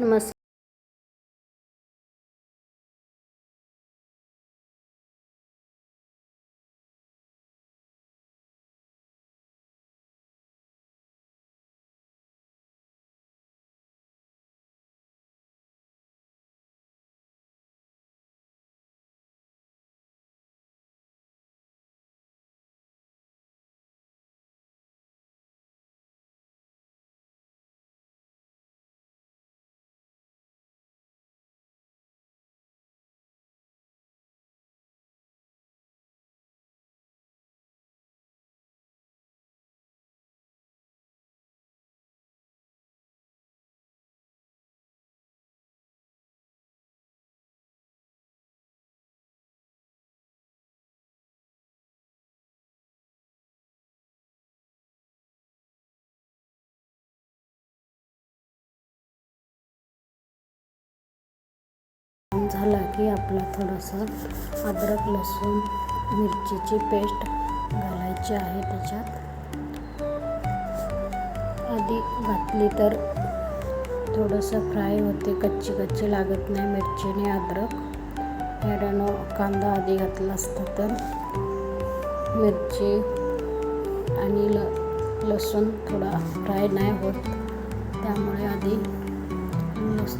नमस्कार झाला की आपला थोडासा अद्रक लसूण मिरचीची पेस्ट घालायची आहे त्याच्यात. आधी घातली तर थोडंसं फ्राय होते कच्ची कच्ची लागत नाही मिरची आणि अद्रक. यानं कांदा आधी घातला असता तर मिरची आणि ल लसूण थोडा फ्राय नाही होत. त्यामुळे आधी लस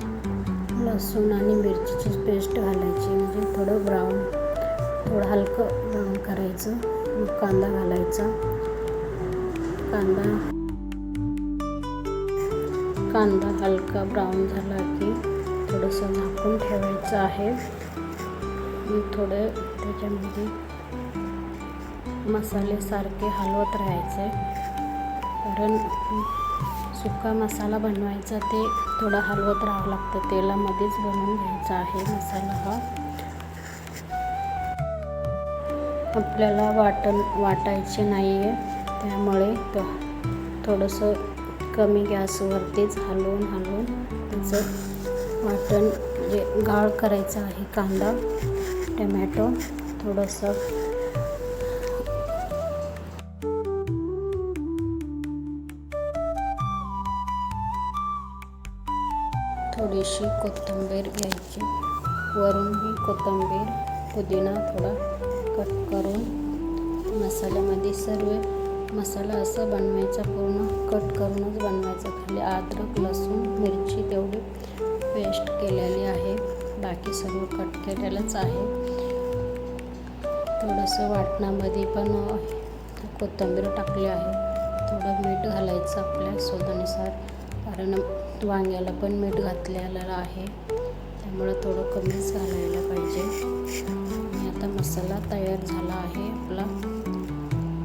लसूण आणि मिरचीची पेस्ट घालायची म्हणजे थोडं ब्राऊन थोडं हलकं ब्राऊन करायचं मग कांदा घालायचा. कांदा कांदा हलका ब्राऊन झाला की थोडंसं झाकून ठेवायचं आहे. थोडं त्याच्यामध्ये मसाले सारखे हलवत राहायचे. कारण सुका मसाला बनवायचा ते थोडा हलवत राहावं लागतं. तेलामध्येच बनवून घ्यायचा आहे मसाला हा. आपल्याला वाटण वाटायचे नाही आहे त्यामुळे तो थोडंसं कमी गॅसवरतीच हलवून हलवून त्याचं वाटण जे गाळ करायचं आहे कांदा टमॅटो थोडंसं थोडीशी कोथिंबीर घ्यायची. वरून ही कोथिंबीर पुदिना थोडा कट करून मसाल्यामध्ये सर्व मसाला असा बनवायचा पूर्ण कट करूनच बनवायचा. खाली अद्रक लसूण मिरची तेवढी पेस्ट केलेली आहे. बाकी सर्व कट केलेलंच आहे. थोडंसं वाटणामध्ये पण कोथिंबीर टाकली आहे. थोडं मीठ घालायचं आपल्या कारण वांग्याला पण मीठ घातलेलं आहे. त्यामुळं थोडं कमीच घालायला पाहिजे. आणि आता मसाला तयार झाला आहे आपला.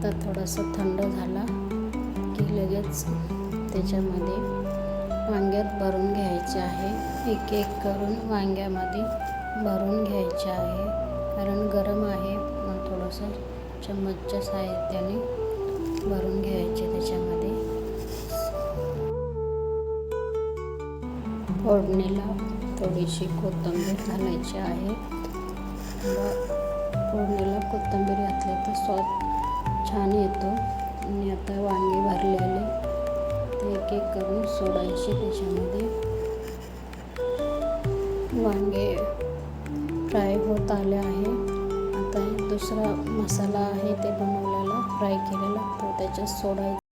तर थोडंसं थंड झाला की लगेच त्याच्यामध्ये वांग्यात भरून घ्यायचे आहे. एक एक करून वांग्यामध्ये भरून घ्यायचे आहे. कारण गरम आहे मग थोडंसं चम्मचच्या साहित्याने भरून घ्यायचे त्याच्यामध्ये. फोडणीला थोडीशी कोथिंबीर घालायची आहे. फोडणीला कोथिंबीर घातली तर स्वाद छान येतो. आणि आता वांगे भरलेले ते एक एक करून सोडायचे त्याच्यामध्ये. वांगे फ्राय होत आले आहे. आता दुसरा मसाला आहे ते बनवलेला फ्राय केलेला तो त्याच्यात सोडायचा.